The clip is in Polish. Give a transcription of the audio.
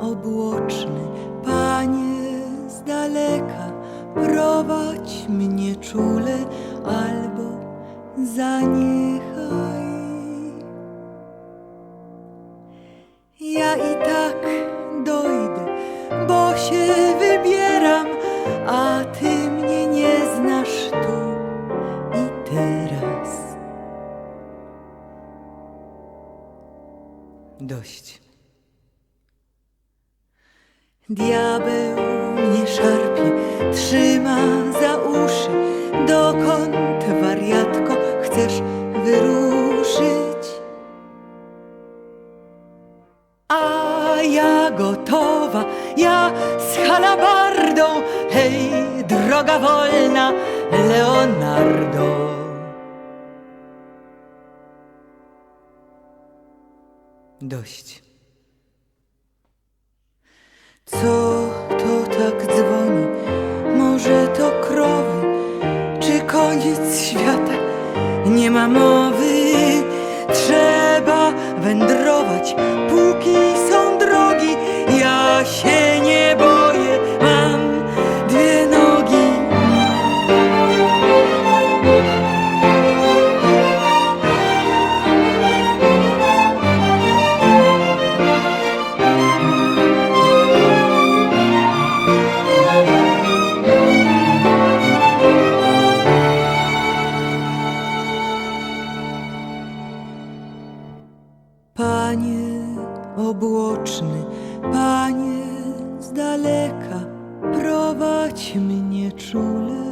obłoczny, Panie z daleka, prowadź mnie czule albo zaniechaj. Ja i tak dojdę, bo się wybieram, a ty mnie nie znasz tu i teraz. Dość. Diabeł mnie szarpie, trzyma za uszy. Dokąd, wariatko, chcesz wyruszyć? A ja gotowa, ja z halabardą, hej, droga wolna, Leonardo. Dość. Co to tak dzwoni? Może to krowy? Czy koniec świata? Nie ma mowy. Panie obłoczny, Panie z daleka, prowadź mnie czule.